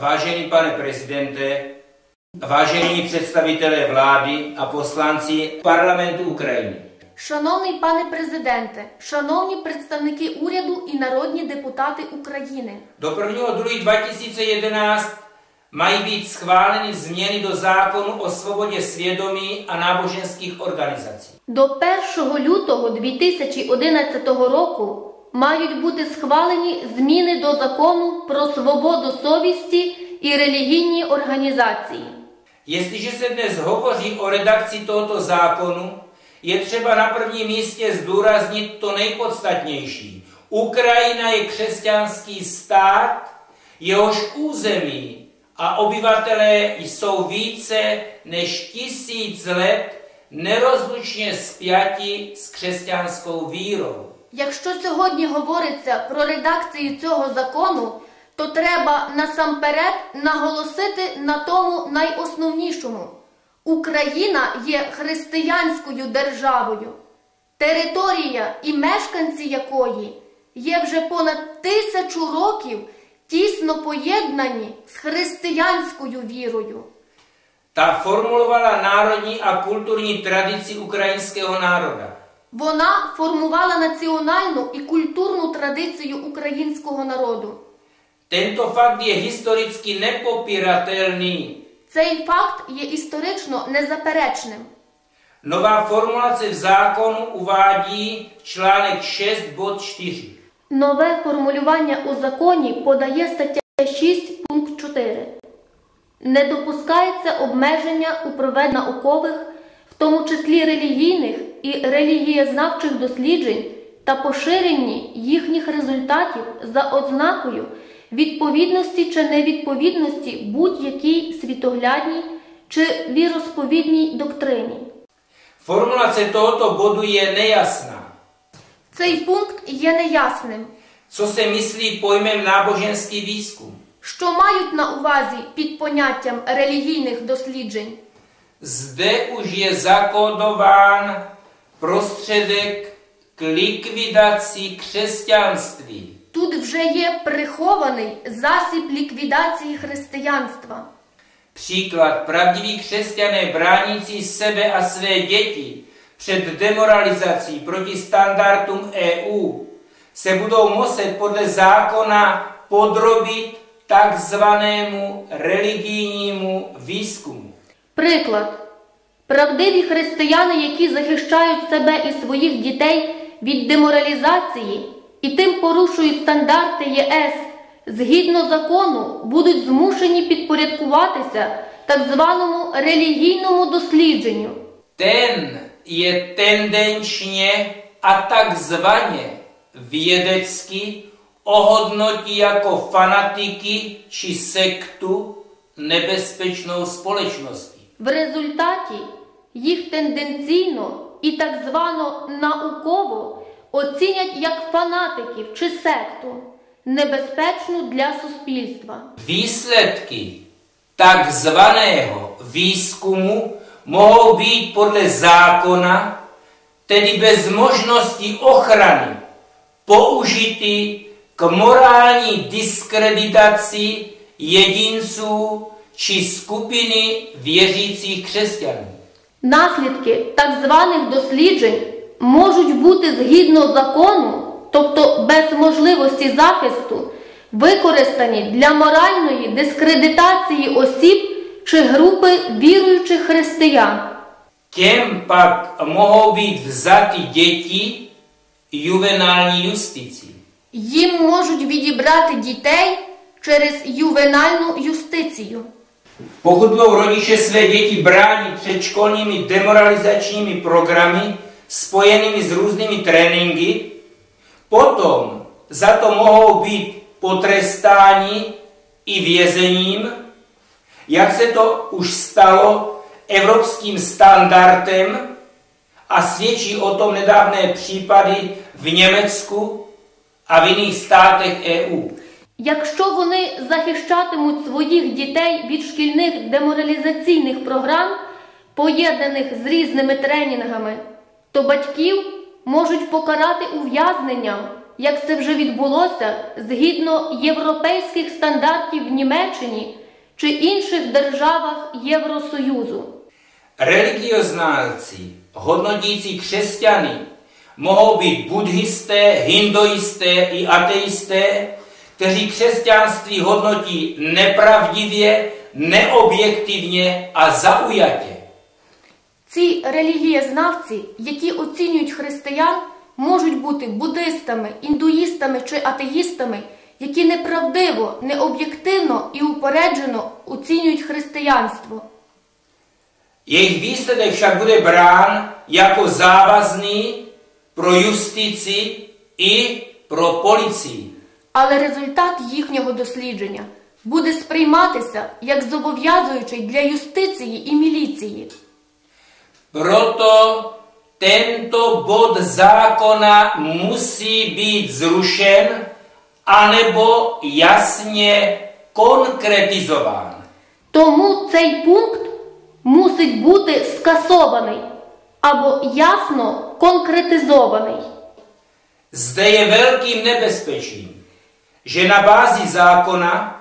Vážený pane prezidente, vážení představitelé vlády a poslanci parlamentu України. Шановний пане президенте, шановні представники уряду і народні депутати України, Do 1.2.2011 mají být schváleny změny do zákonu o svobodě svědomí a náboženských organizací. до 1 лютого 2011 року мають бути схвалені зміни до закону про свободу совісті і релігійні організації. Jestliže se dnes hovoří o redakci tohoto zákonu, je třeba na prvním místě zdůraznit to nejpodstatnější. Ukrajina je křesťanský stát, jehož území a obyvatelé jsou více než tisíc let nerozlučně spjati s křesťanskou vírou. Якщо сьогодні говориться про редакцію цього закону, то треба насамперед наголосити на тому найосновнішому. Україна є християнською державою, територія і мешканці якої є вже понад тисячу років тісно поєднані з християнською вірою. Ta formulovala národní a kulturní tradici ukrajinského národa. Вона формувала національну і культурну традицію українського народу. Tento fakt je historicky nepopiratelný. Цей факт є історично незаперечним. Nová formulace v zákonu uvádí článek 6 bod 4. Нове формулювання у законі подає стаття 6 пункт 4. Не допускається обмеження у проведенні наукових, в тому числі релігійних і релігієзнавчих досліджень та поширенні їхніх результатів за ознакою відповідності чи невідповідності будь-якій світоглядній чи віросповідній доктрині. Formulace tohoto bodu je nejasná. Цей пункт є неясним. Co se myslí pojmem náboženský výzkum? Що мають на увазі під поняттям релігійних досліджень? Zde už je zakódován prostředek k likvidaci křesťanství. Тут вже є прихований засіб ліквідації християнства. Příklad pravdiví křesťané bránící sebe a své děti před demoralizací proti standardům EU se budou muset podle zákona podrobit takzvanému religijnímu výzkumu. Приклад. Правдиві християни, які захищають себе і своїх дітей від деморалізації і тим порушують стандарти ЄС, згідно закону, будуть змушені підпорядкуватися так званому релігійному дослідженню. Ten je tendenčně a takzvaně vědecky ohodnotí jako fanatiky či sektu nebezpečnou společností. В результаті їх тенденційно і так звано науково оцінять як фанатиків чи секту, небезпечну для суспільства. Výsledky takzvaného výzkumu mohou být podle zákona, tedy bez možnosti ochrany, použity k morální diskreditaci jedinců či skupiny věřících křesťanů. Наслідки так званих досліджень можуть бути згідно закону, тобто без можливості захисту, використані для моральної дискредитації осіб чи групи віруючих християн. Pak mohou být vzaty děti juvenální justicí. Їм можуть відібрати дітей через ювенальну юстицію. Pokud budou rodiče své děti bránit před školními demoralizačními programy spojenými s různými tréninky, potom za to mohou být potrestáni i vězením, jak se to už stalo evropským standardem a svědčí o tom nedávné případy v Německu a v jiných státech EU. Якщо вони захищатимуть своїх дітей від шкільних деморалізаційних програм, поєднаних з різними тренінгами, то батьків можуть покарати ув'язненням як це вже відбулося згідно європейських стандартів в Німеччині чи інших державах Євросоюзу. Religioznalci, hodnotící křesťany, mohou být buddhisté, hinduisté i ateisté, kteří křesťanství hodnotí nepravdivě, neobjektivně a zaujatě. Ці релігієзнавці, які оцінюють християн, можуть бути буддистами, індуїстами чи атеїстами, які неправдиво, необ'єктивно і упереджено оцінюють християнство. Jejich výsledek však bude brán jako závazný pro justici i pro policii. Але результат їхнього дослідження буде сприйматися як зобов'язуючий для юстиції і міліції. Proto tento bod zákona musí být zrušen anebo jasně konkretizován. Тому цей пункт мусить бути скасований або ясно конкретизований. Zde je velkým nebezpečím, že na bázi zákona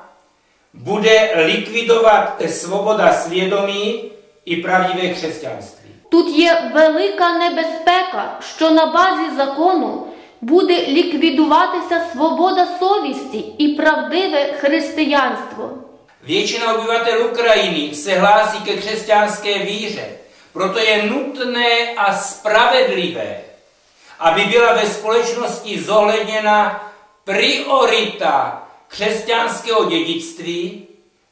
bude likvidovat svoboda svědomí i pravdivé křesťanství. Тут є велика небезпека, що на базі закону буде ліквідуватися свобода совісті і правдиве християнство. Většina obyvatel Ukrajiny se hlásí ke křesťanské víře, proto je nutné a spravedlivé, aby byla ve společnosti zohledněna priorita křesťanského dědictví,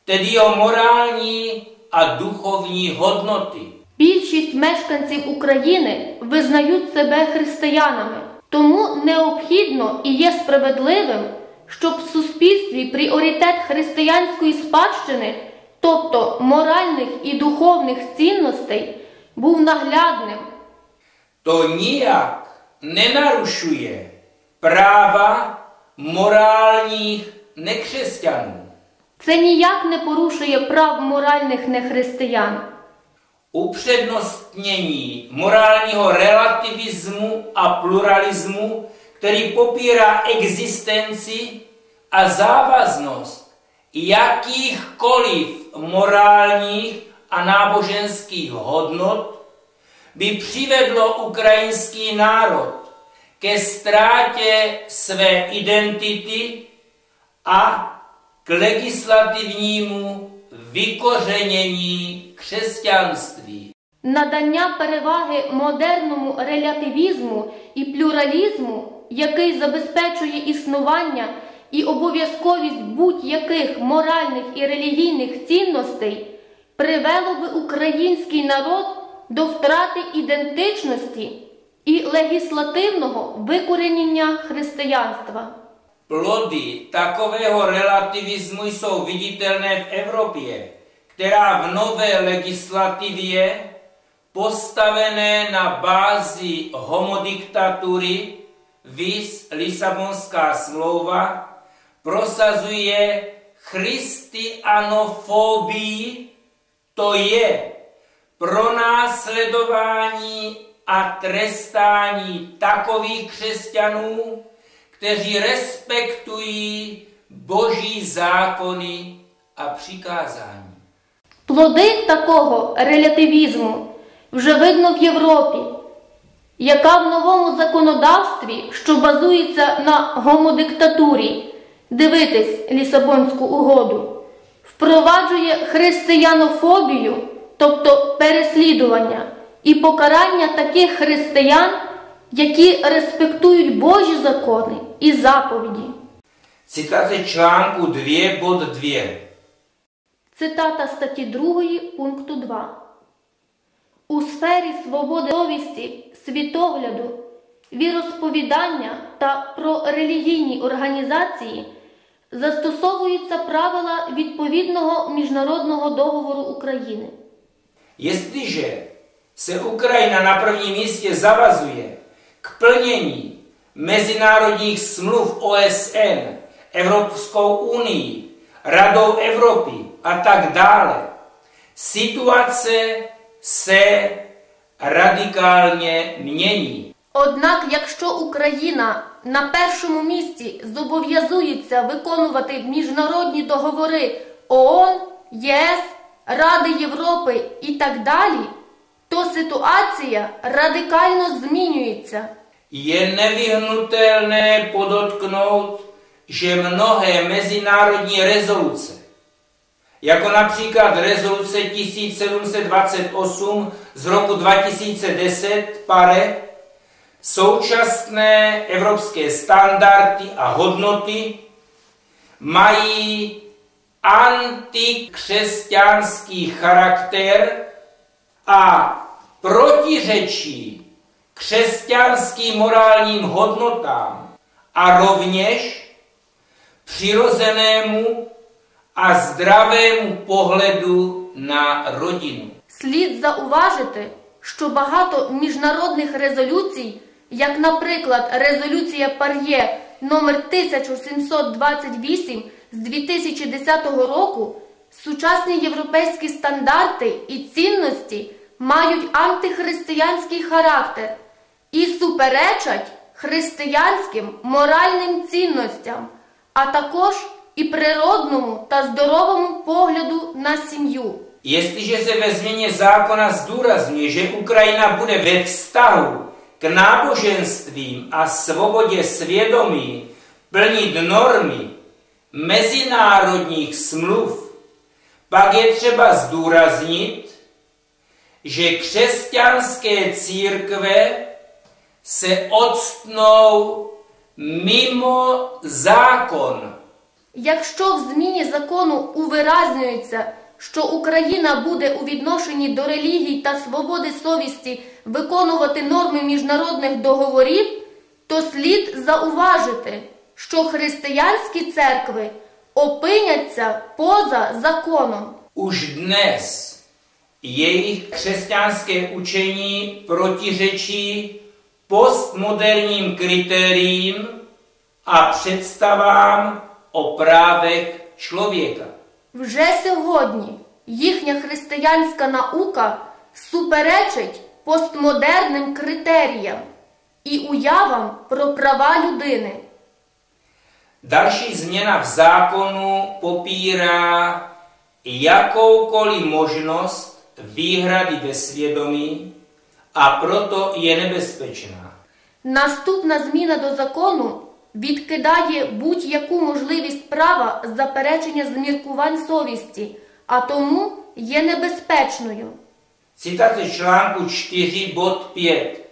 tedy jeho morální a duchovní hodnoty. Більшість мешканців України визнають себе християнами, тому необхідно і є справедливим, щоб в суспільстві пріоритет християнської спадщини, тобто моральних і духовних цінностей, був наглядним. To nijak nenarušuje práva morálních nekřesťanů. Це ніяк не порушує прав моральних нехристиян. upřednostnění morálního relativismu a pluralismu, který popírá existenci a závaznost jakýchkoliv morálních a náboženských hodnot, by přivedlo ukrajinský národ ke ztrátě své identity a k legislativnímu vykořenění křesťanství. Надання переваги модерному релятивізму і плюралізму, який забезпечує існування і обов'язковість будь-яких моральних і релігійних цінностей, привело би український народ до втрати ідентичності і легіслативного викоренення християнства. Plody takového relativismu jsou viditelné v Evropě, která v nové legislativě postavené na bázi homodiktatury vis Lisabonská smlouva prosazuje christianofobii, to je pronásledování a trestání takových křesťanů, kteří respektují boží zákony a přikázání. Плоди такого релятивізму вже видно в Європі, яка в новому законодавстві, що базується на гомодиктатурі, дивитись Лісабонську угоду, впроваджує християнофобію, тобто переслідування і покарання таких християн, які респектують Божі закони і заповіді. Citace článku 2, bod 2. Цитата статті 2 пункту 2. У сфері свободи совісті, світогляду, віросповідання та про релігійні організації застосовуються правила відповідного міжнародного договору України. Jestliže se Ukrajina na prvním místě zavazuje k plnění mezinárodních smluv OSN, Evropskou unii, Radou Evropy a tak dále, situace se radikálně mění. Однак, якщо Україна на першому місці зобов'язується виконувати міжнародні договори ООН, ЄС, Ради Європи і так далі, то ситуація радикально змінюється. Je nevyhnutelné podotknout, že mnohé mezinárodní rezoluce, jako například rezoluce 1728 z roku 2010 PARE, současné evropské standardy a hodnoty mají antikřesťanský charakter a protiřečí křesťanským morálním hodnotám a rovněž přirozenému a zdravému pohledu na rodinu. Слід зауважити, що багато міжнародних резолюцій, як, наприклад, резолюція Пар'є номер 1728 з 2010 року, сучасні європейські стандарти і цінності мають антихристиянський характер і суперечать християнським моральним цінностям, а також і природному та здоровому погляду на сім'ю. Jestliže se ve změně zákona zdůrazňuje, že Ukrajina bude ve vztahu k náboženstvím a svobodě svědomí plnit normy mezinárodních smluv, pak je třeba zdůraznit, že křesťanské církve se odstnou mimo zákon. Якщо в зміні закону увиразнюється, що Україна буде у відношенні до релігій та свободи совісті виконувати норми міжнародних договорів, то слід зауважити, що християнські церкви опиняться поза законом. Už dnes jejich křesťanské učení protiřečí postmoderním kritériím a představám o právech člověka. Вже сьогодні їхня християнська наука суперечить постмодерним критеріям і уявам про права людини. Další změna v zákonu popírá jakoukoliv možnost výhrady ve svědomí a proto je nebezpečná. Наступна зміна до закону відкидає будь-яку можливість права заперечення зміркувань совісті, а тому є небезпечною. Citace článku 4 bod 5.